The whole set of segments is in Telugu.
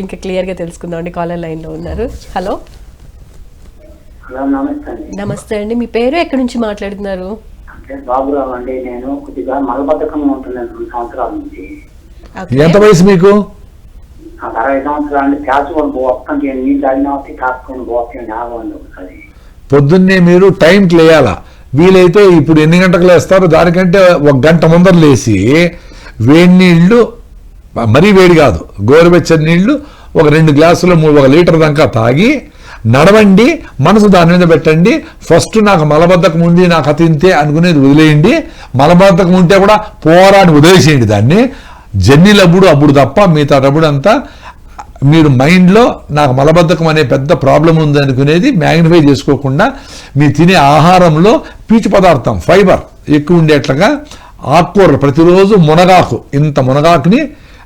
ఇంకా క్లియర్గా తెలుసుకుందాం అండి. కాలర్ లైన్లో ఉన్నారు. హలో. హలో నమస్తే అండి. నమస్తే అండి. మీ పేరు ఎక్కడి నుంచి మాట్లాడుతున్నారు? అంటే బాబురావు అండి. నేను కొద్దిగా మలబద్ధకం ఉంటున్నాను రెండు సంవత్సరాల నుంచి. ఎంత వయసు మీకు? నాకు అరవై సంవత్సరాలు కాచుకొని పోతాం నీళ్ళు తాగిన వచ్చి కాచుకొని పోతాం యాభై ఒకసారి. పొద్దున్నే మీరు టైంకి లేయాలా? వీలైతే ఇప్పుడు ఎన్ని గంటలకు లేస్తారో? దానికంటే ఒక గంట ముందర లేచి వేడి నీళ్ళు మరీ వేడి కాదు. గోరువెచ్చని నీళ్ళు ఒక రెండు గ్లాసులు మూడు ఒక లీటర్ దాకా తాగి నడవండి మనసు దాని మీద పెట్టండి. ఫస్ట్ నాకు మలబద్ధకం ఉంది నాకు అతింతే అనుకునేది వదిలేయండి. మలబద్ధకం ఉంటే కూడా పోరాని వదిలేసేయండి దాన్ని. జర్నీలప్పుడు అప్పుడు తప్ప మిగతాటప్పుడు అంతా మీరు మైండ్లో నాకు మలబద్ధకం అనే పెద్ద ప్రాబ్లం ఉంది అనుకునేది మ్యాగ్నిఫై చేసుకోకుండా మీరు తినే ఆహారంలో పీచు పదార్థం ఫైబర్ ఎక్కువ ఉండేట్లుగా ఆకుకూరలు ప్రతిరోజు మునగాకు ఇంత మునగాకుని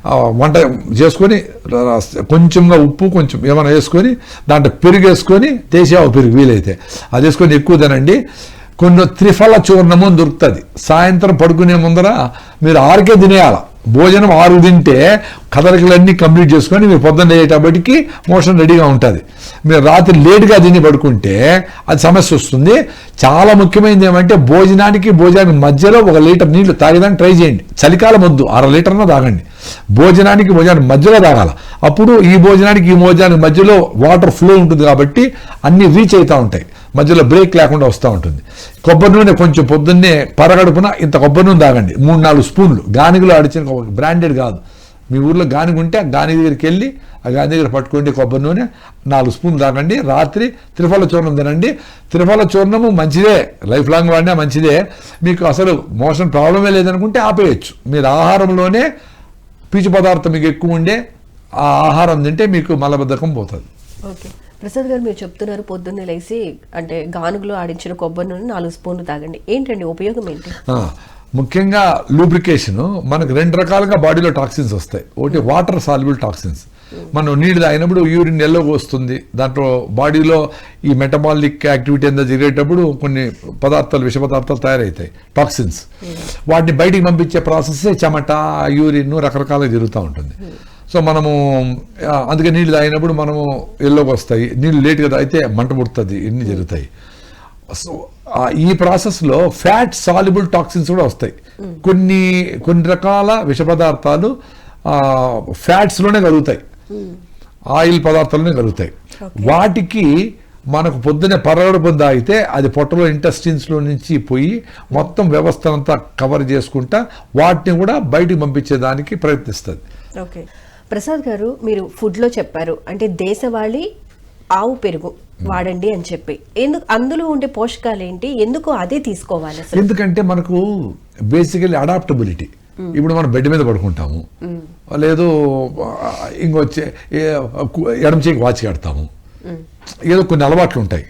వంట చేసుకొని కొంచెంగా ఉప్పు కొంచెం ఏమైనా వేసుకొని దాంట్లో పెరుగు వేసుకొని దేశీయావు పెరుగు వీలైతే. అది వేసుకొని ఎక్కువ తినండి. కొన్ని త్రిఫల చూర్ణము అని దొరుకుతుంది. సాయంత్రం పడుకునే ముందర మీరు ఆరుకే తినేయాల. భోజనం ఆరు తింటే కదలికలన్నీ కంప్లీట్ చేసుకొని మీరు పొద్దున్న అయ్యేటప్పటికి మోషన్ రెడీగా ఉంటుంది. మీరు రాత్రి లేట్గా తిని పడుకుంటే అది సమస్య వస్తుంది. చాలా ముఖ్యమైనది ఏమంటే భోజనానికి భోజనానికి మధ్యలో ఒక లీటర్ నీళ్ళు తాగడానికి ట్రై చేయండి. చలికాలం వద్దు. అర లీటర్న తాగండి. భోజనానికి భోజనానికి మధ్యలో తాగాల. అప్పుడు ఈ భోజనానికి ఈ భోజనానికి మధ్యలో వాటర్ ఫ్లో ఉంటుంది కాబట్టి అన్ని రీచ్ అవుతూ ఉంటాయి. మధ్యలో బ్రేక్ లేకుండా వస్తూ ఉంటుంది. కొబ్బరి నూనె కొంచెం పొద్దున్నే పరగడుపున ఇంత కొబ్బరి నూనె తాగండి. మూడు నాలుగు స్పూన్లు. గానిగలో అడిచిన కొబ్బరి బ్రాండెడ్ కాదు. మీ ఊర్లో గానిగ ఉంటే ఆ గాని దగ్గరికి వెళ్ళి ఆ గాని దగ్గర పట్టుకోండి కొబ్బరి నూనె నాలుగు స్పూన్లు తాగండి. రాత్రి త్రిఫల చూర్ణం తినండి. త్రిఫల చూర్ణము మంచిదే. లైఫ్ లాంగ్ వాడినా మంచిదే. మీకు అసలు మోషన్ ప్రాబ్లమే లేదనుకుంటే ఆపేయచ్చు. మీరు ఆహారంలోనే పీచు పదార్థం మీకు ఎక్కువ ఉండే ఆ ఆహారం తింటే మీకు మలబద్ధకం పోతుంది. ఓకే. ప్రసాద్ గారు మీరు చెప్తున్నారు పొద్దున్నే లేచి అంటే గానుగులో ఆడించిన కొబ్బరి నూనె నాలుగు స్పూన్లు తాగండి. ఏంటండి ఉపయోగం ఏంటి? ముఖ్యంగా లూబ్రికేషన్ మనకు రెండు రకాలుగా బాడీలో టాక్సిన్స్ వస్తాయి. ఒకటి వాటర్ సాల్యుబుల్ టాక్సిన్స్ మనం నీళ్ళు తాగినప్పుడు యూరిన్ ఎల్లోకి వస్తుంది దాంట్లో బాడీలో ఈ మెటబాలిక్ యాక్టివిటీ అంతా జరిగేటప్పుడు కొన్ని పదార్థాలు విష పదార్థాలు తయారవుతాయి. టాక్సిన్స్ వాటిని బయటికి పంపించే ప్రాసెస్ చెమట యూరిన్ రకరకాలుగా జరుగుతూ ఉంటుంది. సో మనము అందుకే నీళ్ళు తాగినప్పుడు మనము ఎల్లోకి వస్తాయి. నీళ్ళు లేట్గా తాగితే మంట పుడుతుంది ఇన్ని జరుగుతాయి. సో ఈ ప్రాసెస్లో ఫ్యాట్ సాల్యుబుల్ టాక్సిన్స్ కూడా వస్తాయి. కొన్ని కొన్ని రకాల విష పదార్థాలు ఫ్యాట్స్లోనే కలుగుతాయి. ఆయిల్ పదార్థాలనే కలుగుతాయి. వాటికి మనకు పొద్దునే పరగడుపు తాగితే అది పొట్టలో ఇంటెస్టిన్స్లో నుంచి పోయి మొత్తం వ్యవస్థ అంతా కవర్ చేసుకుంటా వాటిని కూడా బయటికి పంపించేదానికి ప్రయత్నిస్తుంది. ఓకే. ప్రసాద్ గారు మీరు ఫుడ్లో చెప్పారు. అంటే దేశవాళీ ఆవు పెరుగు వాడండి అని చెప్పి. ఎందుకు అందులో ఉండే పోషకాలు ఏంటి ఎందుకు అదే తీసుకోవాలి ఎందుకంటే మనకు బేసికలీ అడాప్టబిలిటీ ఇప్పుడు మనం బెడ్ మీద పడుకుంటాము. లేదు ఇంకొచ్చే ఎడమ చేయికి వాచ్ కడతాము. ఏదో కొన్ని అలవాట్లు ఉంటాయి.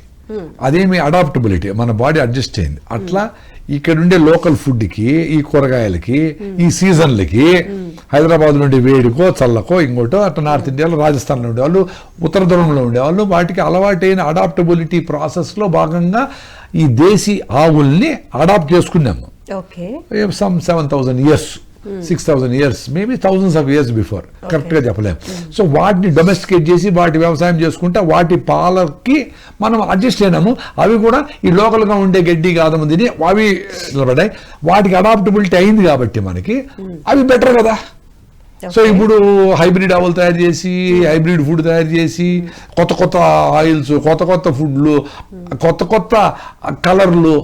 అదేమి అడాప్టబిలిటీ మన బాడీ అడ్జస్ట్ అయింది. అట్లా ఇక్కడ ఉండే లోకల్ ఫుడ్కి ఈ కూరగాయలకి ఈ సీజన్లకి హైదరాబాద్ నుండి వేడికో చల్లకో ఇంకోటో అట్లా నార్త్ ఇండియాలో రాజస్థాన్లో ఉండేవాళ్ళు ఉత్తర ధ్రువంలో ఉండేవాళ్ళు వాటికి అలవాటైన అడాప్టబిలిటీ ప్రాసెస్లో భాగంగా ఈ దేశీ ఆవుల్ని అడాప్ట్ చేసుకున్నాము. Okay some seven thousand years six thousand years maybe thousands of years before కరెక్ట్గా చెప్పలేము సో వాటిని డొమెస్టికేట్ చేసి వాటి వ్యవసాయం చేసుకుంటే వాటి పాలకి మనం అడ్జస్ట్ అయినాము. అవి కూడా ఈ లోకల్గా ఉండే గడ్డి కాదము తిని అవి నిలబడ్డాయి వాటికి అడాప్టబిలిటీ అయింది కాబట్టి మనకి అవి బెటర్ కదా. సో ఇప్పుడు హైబ్రిడ్ ఆవులు తయారు చేసి హైబ్రిడ్ ఫుడ్ తయారు చేసి కొత్త కొత్త ఆయిల్స్ కొత్త కొత్త ఫుడ్లు కొత్త కొత్త కలర్లు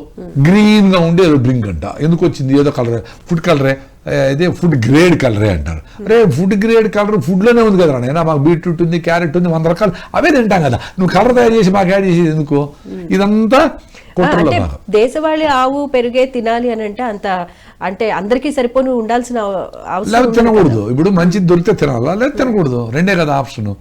గ్రీన్గా ఉండే ఏదో డ్రింక్ అంట. ఎందుకు వచ్చింది? ఏదో కలర్ ఫుడ్ కలరే ఇదే ఫుడ్ గ్రేడ్ కలరే అంటారు. అరే ఫుడ్ గ్రేడ్ కలర్ ఫుడ్లోనే ఉంది కదా నేను మాకు బీట్రూట్ ఉంది క్యారెట్ ఉంది వంద రకాలు అవే తింటాం కదా. నువ్వు కలర్ తయారు చేసి మాకు యాడ్ చేసేది ఎందుకు? ఇదంతా అంటే భాగం దేశవాళీ ఆవు పెరుగే తినాలి అని అంటే అంత అంటే అందరికీ సరిపోని ఉండాల్సిన అవ- అవసరం. తినకూడదు. ఇప్పుడు మంచిది దొరికితే తినాలా? లేదా తినకూడదు. రెండే కదా ఆప్షన్.